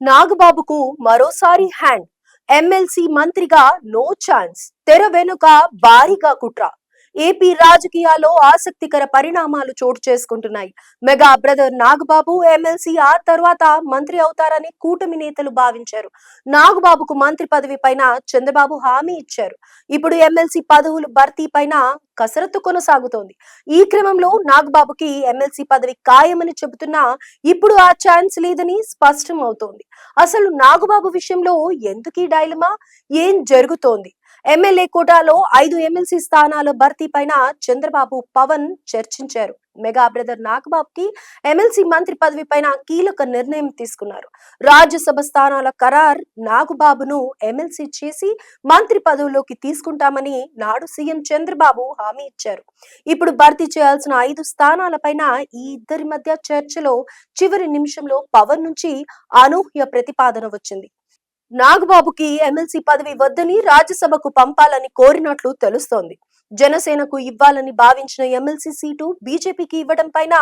నాగబాబుకు మరోసారి hand. MLC మంత్రిగా no chance. తెర వెనుక భారీగా కుట్ర. ఏపీ రాజకీయాల్లో ఆసక్తికర పరిణామాలు చోటు చేసుకుంటున్నాయి. మెగా బ్రదర్ నాగబాబు ఎమ్మెల్సీ ఆ తర్వాత మంత్రి అవుతారని కూటమి నేతలు భావించారు. నాగబాబుకు మంత్రి పదవి పైన చంద్రబాబు హామీ ఇచ్చారు. ఇప్పుడు ఎమ్మెల్సీ పదవులు భర్తీ పైన కసరత్తు కొనసాగుతోంది. ఈ క్రమంలో నాగబాబుకి ఎమ్మెల్సీ పదవి ఖాయమని చెబుతున్నా ఇప్పుడు ఆ ఛాన్స్ లేదని స్పష్టం అవుతోంది అసలు నాగబాబు విషయంలో ఎందుకీ డైలమా? ఏం జరుగుతోంది? ఎమ్మెల్యే కోటాలో ఐదు ఎమ్మెల్సీ స్థానాల భర్తీ పైన చంద్రబాబు పవన్ చర్చించారు. మెగా బ్రదర్ నాగబాబుకి ఎమ్మెల్సీ మంత్రి పదవి పైన కీలక నిర్ణయం తీసుకున్నారు. రాజ్యసభ స్థానాల ఖరార్ నాగబాబును ఎమ్మెల్సీ చేసి మంత్రి పదవిలోకి తీసుకుంటామని నాడు సీఎం చంద్రబాబు హామీ ఇచ్చారు. ఇప్పుడు భర్తీ చేయాల్సిన ఐదు స్థానాలపైన ఈ ఇద్దరి మధ్య చర్చలో చివరి నిమిషంలో పవన్ నుంచి అనూహ్య ప్రతిపాదన వచ్చింది. నాగబాబుకి ఎమ్మెల్సీ పదవి వద్దని రాజ్యసభకు పంపాలని కోరినట్లు తెలుస్తోంది. జనసేనకు ఇవ్వాలని భావించిన ఎమ్మెల్సీ సీటు బీజేపీకి ఇవ్వడం పైన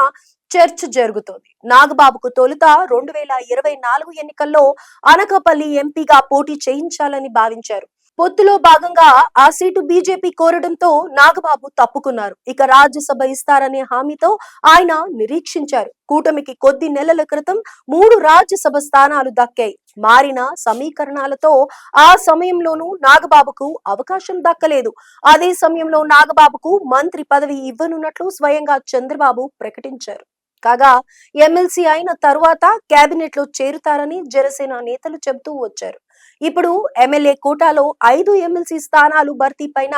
చర్చ జరుగుతోంది. నాగబాబుకు తొలుత రెండు వేల ఇరవై నాలుగు ఎన్నికల్లో అనకాపల్లి ఎంపీగా పోటీ చేయించాలని భావించారు. పొత్తులో భాగంగా ఆ సీటు బీజేపీ కోరడంతో నాగబాబు తప్పుకున్నారు. ఇక రాజ్యసభ ఇస్తారనే హామీతో ఆయన నిరీక్షించారు. కూటమికి కొద్ది నెలల క్రితం మూడు రాజ్యసభ స్థానాలు దక్కాయి. మారిన సమీకరణాలతో ఆ సమయంలోనూ నాగబాబుకు అవకాశం దక్కలేదు. అదే సమయంలో నాగబాబుకు మంత్రి పదవి ఇవ్వనున్నట్లు స్వయంగా చంద్రబాబు ప్రకటించారు. కాగా ఎమ్మెల్సీ అయిన తరువాత కేబినెట్లో చేరుతారని జనసేన నేతలు చెబుతూ వచ్చారు. ఇప్పుడు ఎమ్మెల్యే కోటాలో ఐదు ఎమ్మెల్సీ స్థానాలు భర్తీ పైన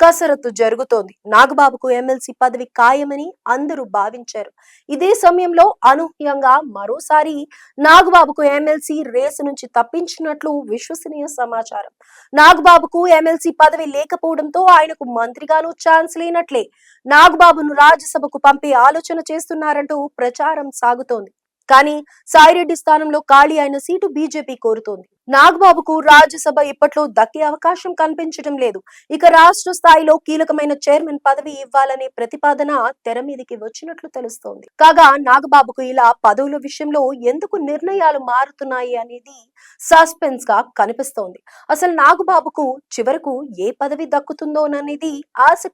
కసరత్తు జరుగుతోంది. నాగబాబుకు ఎమ్మెల్సీ పదవి ఖాయమని అందరూ భావించారు. ఇదే సమయంలో అనూహ్యంగా మరోసారి నాగబాబుకు ఎమ్మెల్సీ రేసు నుంచి తప్పించినట్లు విశ్వసనీయ సమాచారం. నాగబాబుకు ఎమ్మెల్సీ పదవి లేకపోవడంతో ఆయనకు మంత్రిగాను ఛాన్స్ లేనట్లే నాగబాబును రాజ్యసభకు పంపే ఆలోచన చేస్తున్నారంటూ ప్రచారం సాగుతోంది. కానీ సాయిరెడ్డి స్థానంలో ఖాళీ అయిన సీటు బీజేపీ కోరుతోంది. నాగబాబుకు రాజ్యసభ ఇప్పట్లో దక్కే అవకాశం కనిపించడం లేదు. ఇక రాష్ట్ర స్థాయిలో కీలకమైన చైర్మన్ పదవి ఇవ్వాలనే ప్రతిపాదన తెర మీదకి వచ్చినట్లు తెలుస్తోంది. కాగా నాగబాబుకు ఇలా పదవుల విషయంలో ఎందుకు నిర్ణయాలు మారుతున్నాయి అనేది సస్పెన్స్గా కనిపిస్తోంది. అసలు నాగబాబుకు చివరకు ఏ పదవి దక్కుతుందోననేది ఆసక్తి